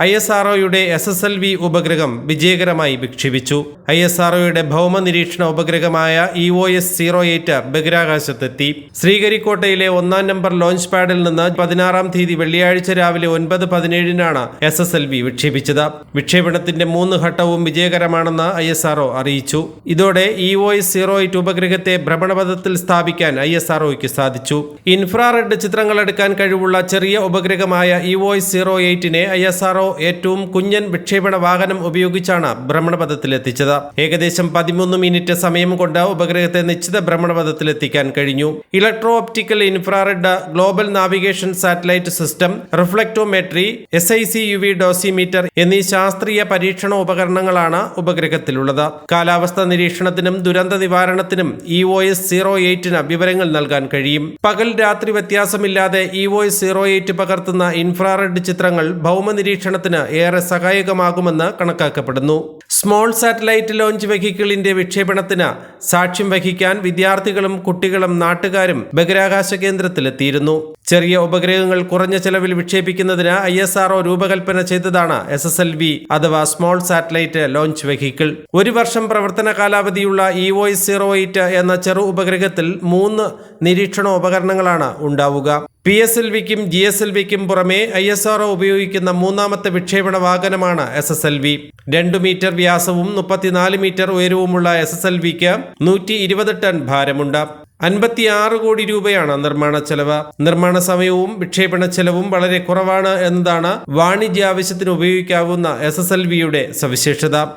I S ആർഒയുടെ S S L V ഉപഗ്രഹം വിജയകരമായി വിക്ഷേപിച്ചു. ഐ എസ് ആർഒയുടെ ഭൗമ നിരീക്ഷണ ഉപഗ്രഹമായ E O S zero eight ബഹിരാകാശത്തെത്തി. ശ്രീഹരിക്കോട്ടയിലെ ഒന്നാം നമ്പർ ലോഞ്ച് പാഡിൽ നിന്ന് പതിനാറാം തീയതി വെള്ളിയാഴ്ച രാവിലെ ഒൻപത് പതിനേഴിനാണ് എസ് എസ് എൽ വി വിക്ഷേപിച്ചത്. വിക്ഷേപണത്തിന്റെ മൂന്ന് ഘട്ടവും വിജയകരമാണെന്ന് ഐ എസ് ആർഒ അറിയിച്ചു. ഇതോടെ E O S zero eight ഉപഗ്രഹത്തെ ഭ്രമണപഥത്തിൽ സ്ഥാപിക്കാൻ ഐ എസ് ആർഒയ്ക്ക് സാധിച്ചു. ഇൻഫ്രാറെഡ് ചിത്രങ്ങൾ എടുക്കാൻ കഴിവുള്ള ചെറിയ ഉപഗ്രഹമായ ഇ ഒ എസ് സീറോ എയ്റ്റിനെ ഐ എസ് ആർഒ ഏറ്റവും കുഞ്ഞൻ വിക്ഷേപണ വാഹനം ഉപയോഗിച്ചാണ് ഭ്രമണപഥത്തിലെത്തിച്ചത്. ഏകദേശം പതിമൂന്ന് മിനിറ്റ് സമയം കൊണ്ട് ഉപഗ്രഹത്തെ നിശ്ചിത ഭ്രമണപഥത്തിലെത്തിക്കാൻ കഴിഞ്ഞു. Electro optical infrared global navigation satellite system reflectometry S I C U V dosimeter എന്നീ ശാസ്ത്രീയ പരീക്ഷണ ഉപകരണങ്ങളാണ് ഉപഗ്രഹത്തിലുള്ളത്. കാലാവസ്ഥ നിരീക്ഷണത്തിനും ദുരന്ത നിവാരണത്തിനും ഇ ഒ എസ് സീറോ എയ്റ്റിന് വിവരങ്ങൾ നൽകാൻ കഴിയും. പകൽ രാത്രി വ്യത്യാസമില്ലാതെ E O S zero eight പകർത്തുന്ന infrared ചിത്രങ്ങൾ ഭൗമ നിരീക്ഷണത്തിന് ഏറെ സഹായകമാകുമെന്ന് കണക്കാക്കപ്പെടുന്നു. സ്മോൾ സാറ്റലൈറ്റ് ലോഞ്ച് വെഹിക്കിളിന്റെ വിക്ഷേപണത്തിന് സാക്ഷ്യം വഹിക്കാൻ വിദ്യാർത്ഥികളും കുട്ടികളും നാട്ടുകാരും ബഹിരാകാശ കേന്ദ്രത്തിലെത്തിയിരുന്നു. ചെറിയ ഉപഗ്രഹങ്ങൾ കുറഞ്ഞ ചെലവിൽ വിക്ഷേപിക്കുന്നതിന് ഐ എസ് ആർഒ രൂപകൽപ്പന ചെയ്തതാണ് എസ് എസ് എൽ വി അഥവാ സ്മോൾ സാറ്റലൈറ്റ് ലോഞ്ച് വെഹിക്കിൾ. ഒരു വർഷം പ്രവർത്തന കാലാവധിയുള്ള ഇ ഒ സീറോ എയ്റ്റ് എന്ന ചെറു ഉപഗ്രഹത്തിൽ മൂന്ന് നിരീക്ഷണ ഉപകരണങ്ങളാണ് ഉണ്ടാവുക. പി എസ് എൽ വിക്കും ജി എസ് എൽ വിക്കും പുറമെ ഐ എസ് ആർഒ ഉപയോഗിക്കുന്ന മൂന്നാമത്തെ വിക്ഷേപണ വാഹനമാണ് എസ് എസ് എൽ വി രണ്ടു മീറ്റർ വ്യാസവും മുപ്പത്തിനാല് മീറ്റർ ഉയരവുമുള്ള എസ് എസ് എൽ വിക്ക് നൂറ്റി ഇരുപത് ടൺ ഭാരമുണ്ട്. അൻപത്തിയാറ് കോടി രൂപയാണ് നിർമ്മാണ ചെലവ്. നിർമ്മാണ സമയവും വിക്ഷേപണ ചെലവും വളരെ കുറവാണ് എന്നതാണ് വാണിജ്യ ആവശ്യത്തിന് ഉപയോഗിക്കാവുന്ന എസ് എസ് എൽ വിയുടെ സവിശേഷത.